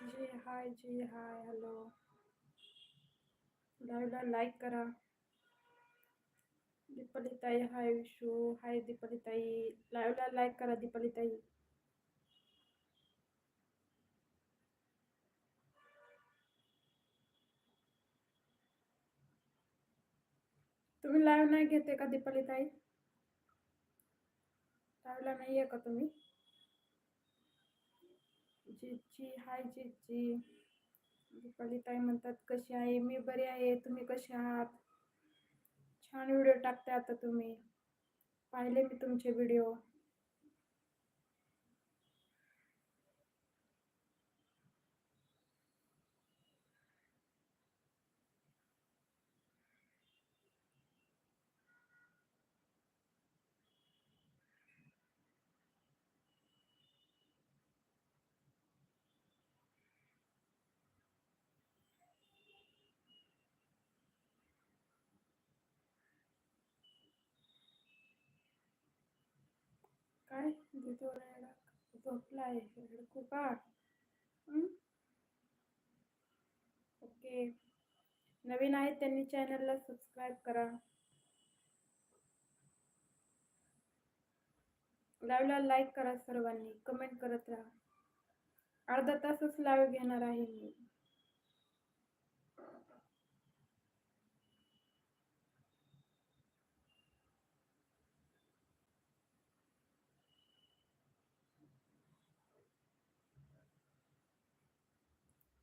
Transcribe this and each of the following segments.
जी हाय जी hi hello. लाईव्हला like करा. दीपालीताई हाय विशू. हाय दीपालीताई. लाईव्हला लाईक करा दीपालीताई. तुम्ही लाईव्ह नाही घेते का दीपालीताई? लाईव्हला नाही आहे का तुम्ही? जीजी हाय जीजी दीपाली ताई म्हणतात कशी आहे? मी बरी आहे. तुम्ही कसे आहात? छान व्हिडिओ टाकते आता तुम्ही. पाहिले मी तुमचे व्हिडिओ काय? दीदी ओरडा झोपलाय का ओके. नवीन आहेत त्यांनी चॅनलला सबस्क्राईब करा. लाईव्हला लाईक करा सर्वांनी. कमेंट करत राहा. अर्धा तासच लाईव्ह घेणार आहे मी.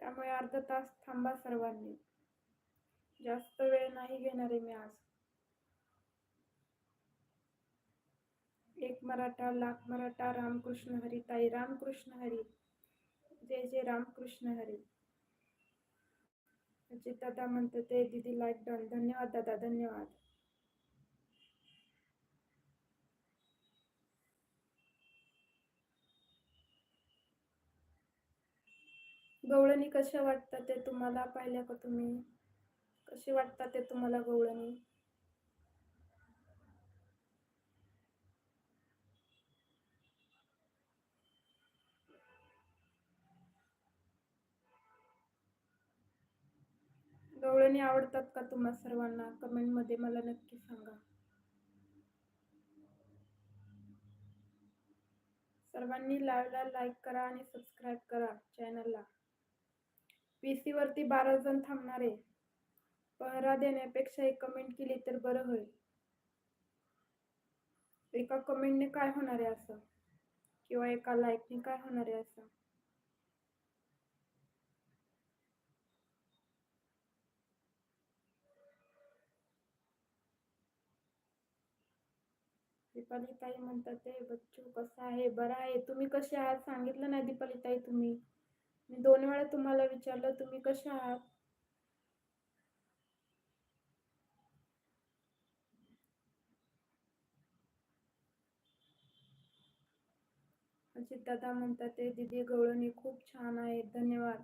त्यामुळे अर्धा तास थांबा सर्वांनी. जास्त वेळ नाही घेणार आहे मी आज. एक मराठा लाख मराठा रामकृष्ण हरी ताई रामकृष्ण हरी. जय जय रामकृष्ण हरी. अजित दादा म्हणते ते दीदी लाईक डन धन्यवाद दादा धन्यवाद. गवळणी कशा वाटतात ते तुम्हाला पाहिल्या का तुम्ही? कशी वाटतात ते तुम्हाला गवळणी? गवळणी आवडतात का तुम्हा सर्वांना? कमेंटमध्ये मला नक्की सांगा. सर्वांनी लाईव्हला लाईक करा आणि सबस्क्राईब करा चॅनलला पी सी वरती बारा जण थांबणार. आहे पहरा देण्यापेक्षा एक कमेंट केली तर बरं होईल. एका कमेंटने काय होणार आहे असं? किंवा एका लाईकने काय होणार आहे असं? दीपाली ताई म्हणतात ते बच्चू कसा आहे? बरा आहे. तुम्ही कसे आहात? सांगितलं नाही दीपाली ताई तुम्ही. मी दोन वेळा तुम्हाला विचारलं तुम्ही कशा आहात? अजित दादा म्हणतात ते दिदी गवळणी खूप छान आहे धन्यवाद.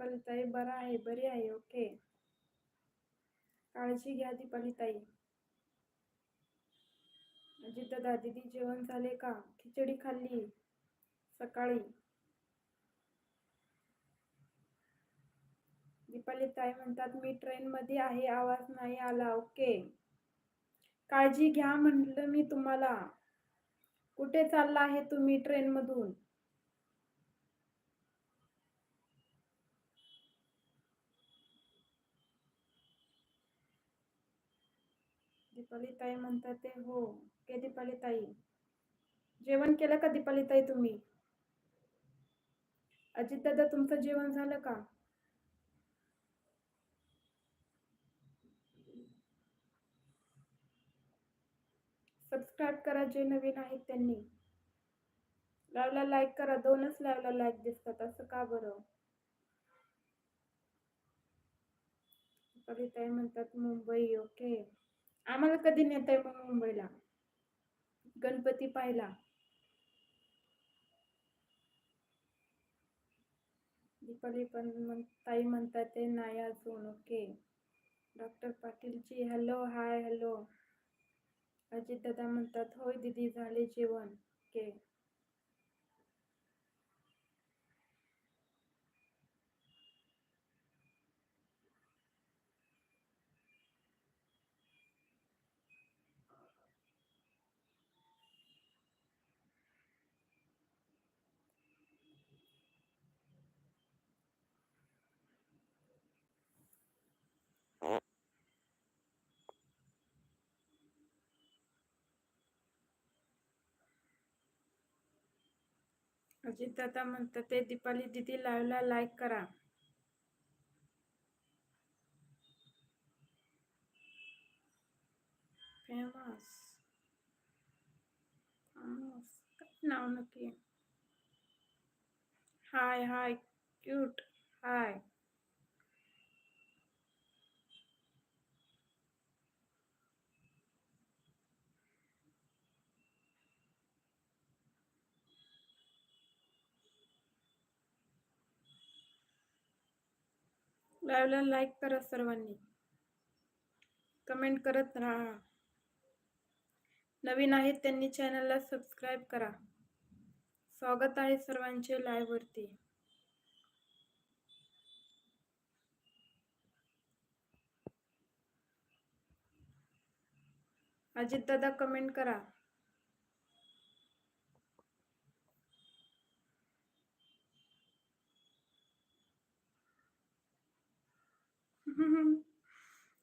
दीपाली ताई बरा आहे बरी आहे ओके. काळजी घ्या दीपालीताई ताई अजित दादा जेवण झाले का? खिचडी खाल्ली. सकाळी. दीपालीताई म्हणतात मी ट्रेनमध्ये आहे आवाज नाही आला. ओके. काळजी घ्या म्हटलं मी तुम्हाला. कुठे चालला आहे तुम्ही ट्रेनमधून? दीपालीताई म्हणतात ते हो के दीपालीताई. जेवण केलं का दीपालीताई तुम्ही? अजित दादा तुमचं जेवण झालं का? सबस्क्राईब करा जे नवीन आहेत त्यांनी. लावला लाईक करा दोनच लावला लाईक दिसतात असं का बरं? कविताई म्हणतात मुंबई ओके आम्हाला कधी नेता आहे मग मुंबईला? गणपती पाहिला दीपाली पण म्हण ताई म्हणतात ते नाही अजून okay. Doctor Patilji hello hi hello. Ajit Dada म्हणतात होय दीदी झाले जेवण. ओके. अजित दादा म्हणतात ते दीपाली दीदी लाईव्हला लाईक करा. फेमस. फेमस. नाव नक्की? हाय हाय क्यूट हाय लाईव्हला लाईक करा सर्वांनी. कमेंट करत राहा. नवीन आहेत त्यांनी चॅनलला सबस्क्राईब करा. स्वागत आहे सर्वांचे लाईव्हवरती अजित दादा कमेंट करा.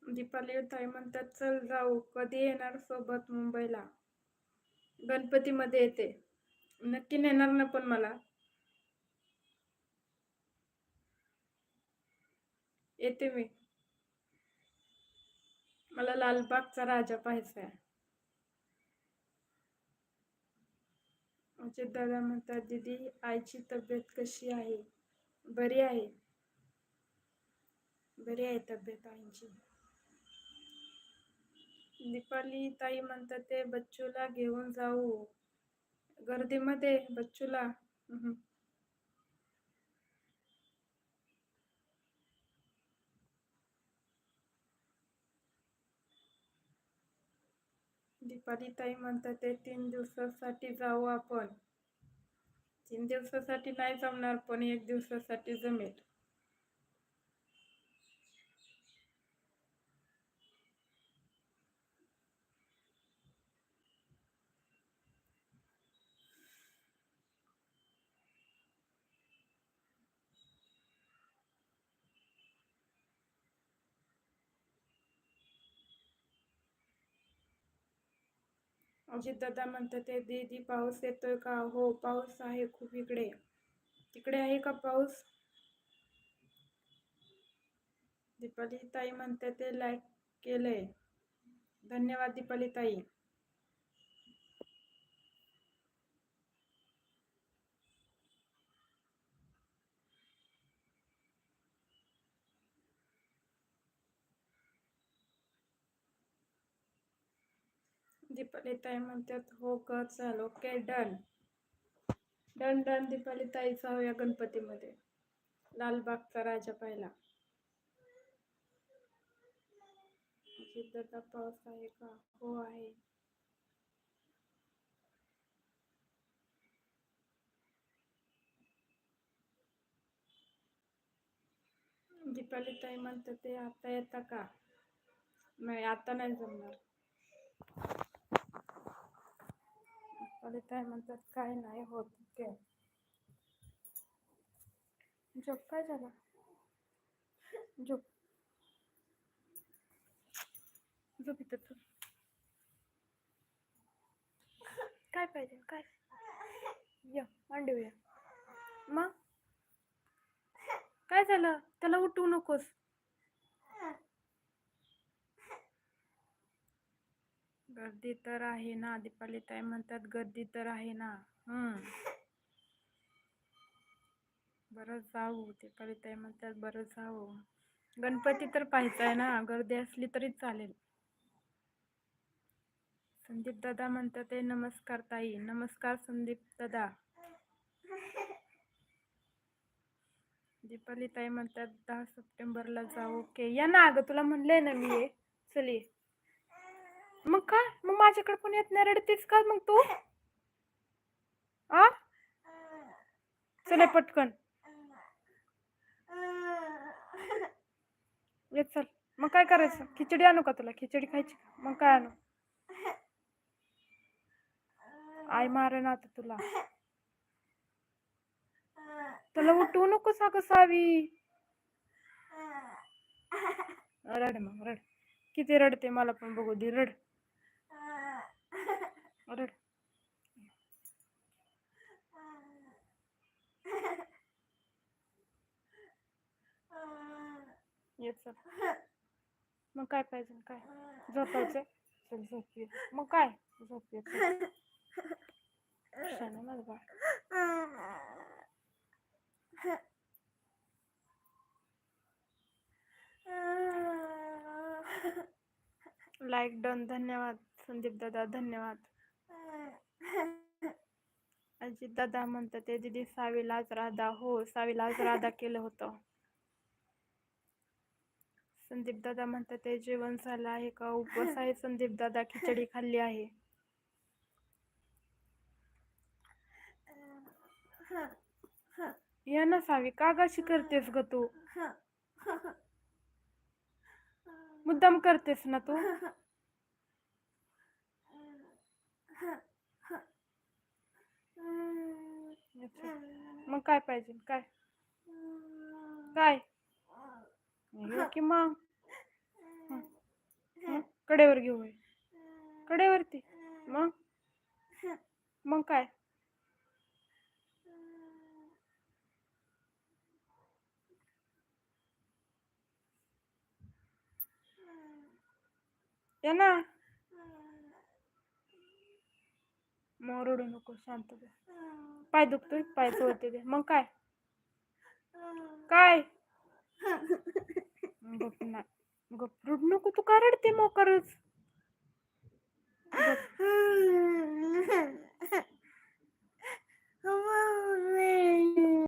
दीपाली ताई म्हणतात चल जाऊ कधी येणार सोबत मुंबईला? गणपतीमध्ये येते. नक्की नेणार ना पण मला. येते मी. मला लालबागचा राजा पाहायचा आहे. अजित दादा म्हणतात दीदी आईची तब्येत कशी आहे? बरी आहे? बरी आहे तब्येत आईची. दीपाली ताई म्हणतात ते बच्चूला घेऊन जाऊ. गर्दीमध्ये बच्चूला. दीपाली ताई म्हणतात ते तीन दिवसासाठी जाऊ आपण. तीन दिवसासाठी नाही जमणार पण एक दिवसासाठी जमेल. अजित दादा म्हणतात ते दीदी पाऊस येतोय का? हो पाऊस आहे खूप इकडे. तिकडे आहे का पाऊस? दीपाली ताई म्हणते ते लाईक केलंय. धन्यवाद दीपाली ताई. दीपाली ताई म्हणतात हो ग चल okay done. Done done Deepali tai जाऊया गणपतीमध्ये. लालबागचा राजा पाहिला. सिद्धता पाऊस आहे का? हो आहे. दीपाली ताई म्हणतात ते आता येता का? नाही आता नाही जमणार. दीपाली काय म्हणतात काय नाही होत ते. झोप काय झाला? झोप. झोप इथं तू काय पाहिजे? काय? या मांडूया मग? काय झालं? त्याला उठवू नकोस. गर्दी तर आहे ना दीपाली ताई म्हणतात गर्दी तर आहे ना. हम्म. बरं जाऊ दीपाली ताई म्हणतात बरं जाऊ. गणपती तर पाहायचा आहे ना गर्दी असली तरी चालेल. संदीप दादा म्हणतात ते नमस्कार ताई नमस्कार संदीप दादा. दीपाली ताई म्हणतात दहा सप्टेंबरला जाऊ. ओके या ना अगं तुला म्हणलंय ना मी ये चल ये. मग काय? मग माझ्याकडे पण येत नाही रडतेस का मग तू? आ? चला पटकन. येत चल. मग काय करायचं? खिचडी आणू का तुला? खिचडी खायची का? मग काय आणू? आई मारेन आता तुला. तुला उठवू नको अगं सावी. रड मग रड. किती रडते मला पण बघू दे रड. अरे. ये चल. मग काय पाहिजे काय? झोपायचं चल झोप ये मग काय? झोप ये बाळ. लाईक डन धन्यवाद संदीप दादा. धन्यवाद. अजित दादा म्हणतात ते दिदी सावीला आज राधा. हो सावीला आज राधा केलं होतं. संदीप दादा म्हणतात ते जेवण झालं आहे का? उपवास आहे. संदीप दादा खिचडी खाल्ली आहे. या ना सावी कागाशी करतेस ग तू? मुद्दाम करतेस ना तू? अच्छा. मग काय पाहिजे? काय? काय? कि मग? कडेवर घेऊ कडेवरती. मग? मग काय? या ना. मग रडू नको शांत पाय दुखतोय पाय चोळते ते. मग काय? काय? गप ना. गप. रडू नको तू का रडते मोकरच?